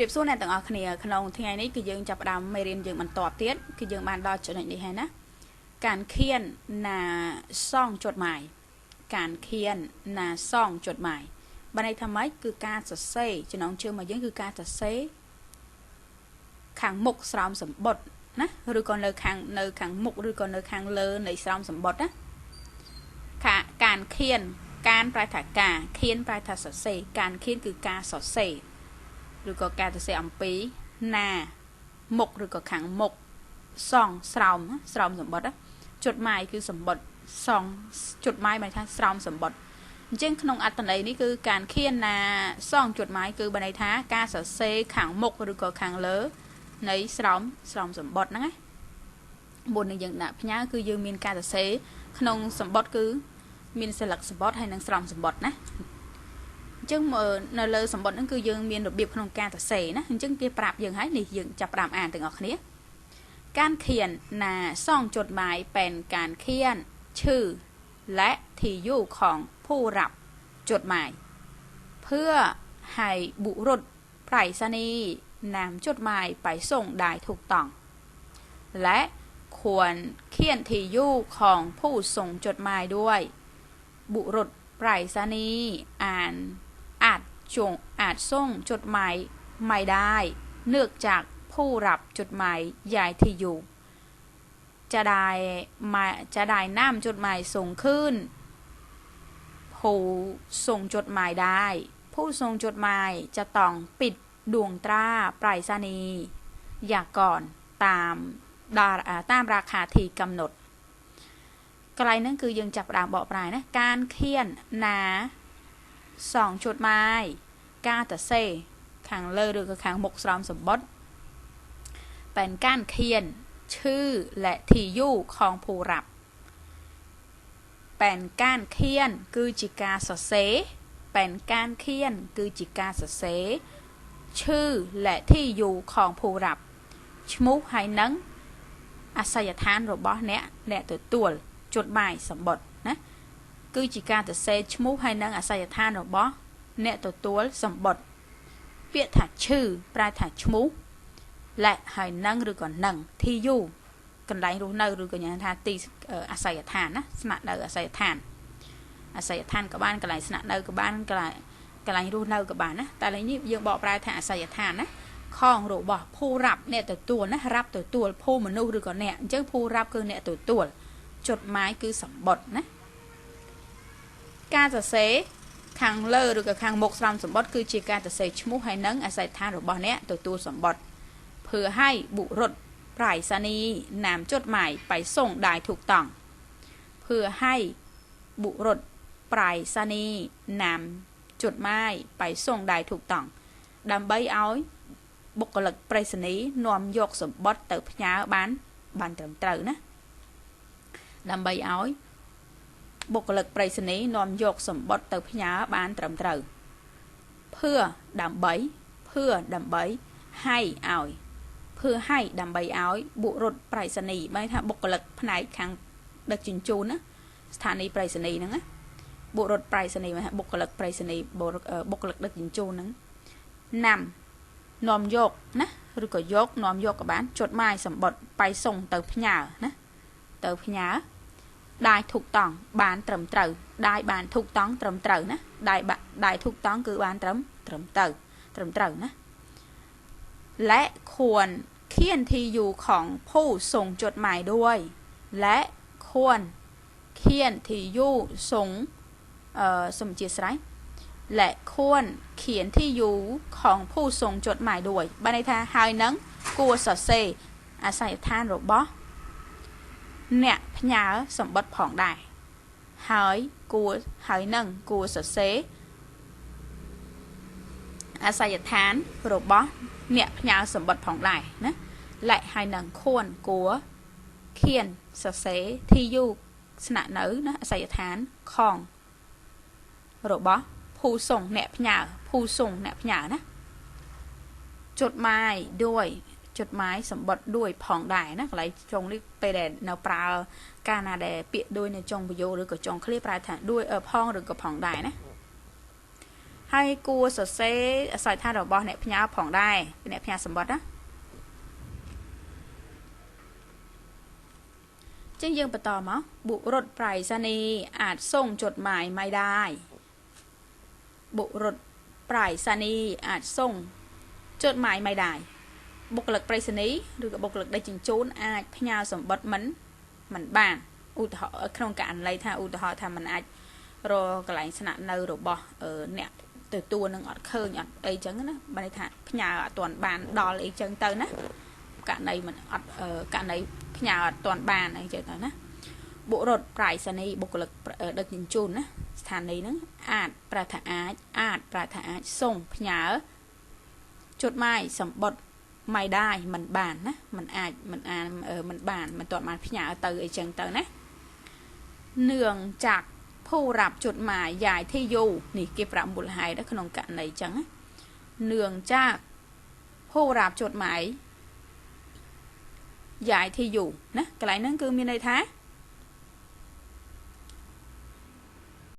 រៀបសួរអ្នកទាំងអស់គ្នាក្នុងថ្ងៃនេះគឺយើងចាប់ផ្ដើមមេរៀនយើងបន្តទៀតគឺយើងបានដល់ចំណុចនេះហើយណាការឃៀនណាសងចុតម៉ាយការឃៀនណាសងចុតម៉ាយបើន័យថាម៉េចគឺការសរសេរចំណងជើងរបស់យើងគឺការសរសេរខាងមុខស្រោមសម្បុត្រណាឬក៏នៅខាងនៅខាងមុខឬក៏នៅខាងលើនៃស្រោមសម្បុត្រណាកាការឃៀនការប្រែថាការឃៀនប្រែថាសរសេរការឃៀនគឺការសរសេរ ឬក៏ការសរសេរអំពីណាមុខឬក៏ខាងមុខសងស្រោមស្រោមសម្បត្តិចុតម៉ាយគឺសម្បត្តិសងចុតម៉ាយបានថាស្រោមសម្បត្តិអញ្ចឹងក្នុងអត្ថន័យនេះគឺការខៀនណាសងចុតម៉ាយគឺបានន័យថាការសរសេរខាងមុខឬក៏ខាងលើនៃស្រោមស្រោមសម្បត្តិហ្នឹងណាមុននឹងយើងដាក់ផ្ញើគឺយើងមានការសរសេរក្នុងសម្បត្តិគឺមានសិលឹកសម្បត្តិហើយនិងស្រោមសម្បត្តិណា ចឹងនៅលើសម្បត្តិហ្នឹងគឺយើងមានរបៀបក្នុងការសរសេរណាអញ្ចឹងគេប្រាប់យើងហើយនេះយើងចាប់ផ្ដើមអានទាំងអស់គ្នាการเขียนนาซ่องจดหมายเป็นการเขียนชื่อ และที่อยู่ของผู้รับจดหมาย เพื่อให้บุรุษไปรษณีย์นำจดหมายไปส่งได้ถูกต้อง และควรเขียนที่อยู่ของผู้ส่งจดหมายด้วย บุรุษไปรษณีย์อ่านอา จงอาจส่งจดหมายไม่ได้ เนื่องจากผู้รับจดหมายย้ายที่อยู่ จะได้มาจะได้น้ำจดหมายส่งขึ้น ผู้ส่งจดหมายได้ ผู้ส่งจดหมายจะต้องปิดดวงตราปรษณีย์อย่าก่อนตามดาตามราคาที่กำหนดไกลนั่นคือยังจับรางเบอกปลายนะ การเขียนนาสองจดหมา 2ជួតម៉ាយកាតាសេខាងលើឬក៏ខាងមុខស្រោមសម្បុតប៉ែនកានខៀនឈឺលេធីយូខងភូរាប់ប៉ែនកានខៀនគឺជាការសរសេរប៉ែនកានខៀនគឺជាការសរសេរឈឺលេធីយូខងភូរាប់ឈ្មោះហើយនឹងអាសយដ្ឋានរបស់អ្នកអ្នកទទួលជុតបាយសម្បុតណា គឺជាការសរសេរឈ្មោះហើយនិងអាសយដ្ឋានរបស់អ្នកទទួលសម្បត្តិពាក្យថាឈឺប្រែថាឈ្មោះលេខហើយនឹងឬក៏នឹង TU កន្លែងរស់នៅឬក៏យ៉ាងថាទីអាសយដ្ឋានណាស្នាក់នៅអាសយដ្ឋានអាសយដ្ឋានក៏បានកន្លែងស្នាក់នៅក៏បានកន្លែងកន្លែងរស់នៅក៏បានណាតែឥឡូវនេះយើងបកប្រែថាអាសយដ្ឋានណាខងរបស់ភូរាប់អ្នកទទួលណារាប់ទទួលភូមនុស្សឬក៏អ្នកអញ្ចឹងភូរាប់គឺអ្នកទទួលចុតម៉ាយគឺសម្បត្តិណា ការសរសេរខាងលើឬក៏ខាងមុខស្រោមសម្បត្តិគឺជាការសរសេរឈ្មោះហើយនឹងអាសយដ្ឋានរបស់អ្នកទទួលសម្បត្តិพื่อให้บุรุษไปรษณีย์นำจดหมายไปส่งได้ถูกต้อง เพื่อให้บุรุษไปรษณีย์นำจดหมายไปส่งได้ถูกต้องដើម្បីឲ្យបុគ្គលិកប្រៃសណីនាំយកសម្បត្តិទៅផ្ញើបានបានត្រឹមត្រូវណាដើម្បីឲ្យ បុគ្គលិកប្រៃសណីនាំយកសម្បត្តិទៅផ្ញើបានត្រឹមត្រូវភឿដើម្បីភឿដើម្បីហើយឲ្យភឿហើយដើម្បីឲ្យបុរុษប្រៃសណីបែរថាបុគ្គលិកផ្នែកខាងដឹកជញ្ជូនណាស្ថានីយ៍ប្រៃសណីហ្នឹងណាបុរុษប្រៃសណីហៅបុគ្គលិកប្រៃសណីបុគ្គលិកដឹកជញ្ជូនហ្នឹងណាំនាំយកណាឬក៏យកនាំយកក៏បានចុតម៉ាយសម្បត្តិបៃសុងទៅផ្ញើណាទៅផ្ញើ ដាយធុកតង់បានត្រឹមត្រូវដាយបានធុកតង់ត្រឹមត្រូវណាដាយដាយធុកតង់គឺបានត្រឹមត្រឹមទៅត្រឹមត្រូវណាและควรเขียนที่อยู่ของผู้ส่งจดหมายด้วย และควรเขียนที่อยู่ส่งสมจิตไรและควรเขียนที่อยู่ของผู้ส่งจดหมายด้วยบันไดทาหายนังกัวสอเซอาศัยทานหรือบอ เนี่ยพญาสมบัติผ่องได้หายกัวหายนังกัวสอเซអាសយដ្ឋានរបស់អ្នកផ្ញើសម្បត្តិផងដែរណាและហើយនឹងខួនគួរខៀនសរសេរទីយូស្នាក់នៅណាអាសយដ្ឋានខងរបស់ភូសុងអ្នកផ្ញើភូសុងអ្នកផ្ញើណាจดหมายด้วย จดหมายសម្បត្តិด้วยផងដែរណាកន្លែងចុងនេះពេលដែលនៅប្រើកាលណាដែលពាក្យด้วยនៅចុងប្រយោគឬក៏ចុងឃ្លាប្រើថាด้วยផងឬក៏ផងដែរណា ហើយគួរសរសេរអាសយដ្ឋានរបស់អ្នកផ្ញើផងដែរអ្នកផ្ញើសម្បត្តិណាចឹងយើងបន្តមកបុរុษប្រៃសណីย์អាចส่งจดหมายไม่ได้ បុរុษប្រៃសណីย์អាចส่งจดหมายไม่ได้ បុគ្គលិកប្រៃសណីย์ឬក៏បុគ្គលិកដឹកជញ្ជូនអាចផ្ញើសម្បត្តិមិនមិនបានឧទាហរណ៍ក្នុងករណីថាឧទាហរណ៍ថាมันអាចរកកន្លែងស្នាក់នៅរបស់អ្នកទទួលនឹងអត់ឃើញអត់អីចឹងណាបើន័យថាផ្ញើអត់ទាន់បានដល់អីចឹងទៅណាករណីมันអត់ករណីផ្ញើអត់ទាន់បានអីចឹងទៅណាបុរុษប្រៃសណីបុគ្គលិកដឹកជញ្ជូនណាស្ថានីយ៍ហ្នឹងអាចប្រថាអាចអាចប្រថាអាចส่งផ្ញើจดหมายសម្បត្តិ មិនដែរมันបានណាมันអាចมันអានมันបានมันទាត់បានផ្ញើទៅអីចឹងទៅណាเนื่องจากผู้รับจดหมายย้ายที่อยู่នេះគេប្រាប់មូលហេតុក្នុងករណីចឹងណាเนื่องจากผู้รับจดหมายย้ายที่อยู่ណាកន្លែងហ្នឹងគឺមានន័យថា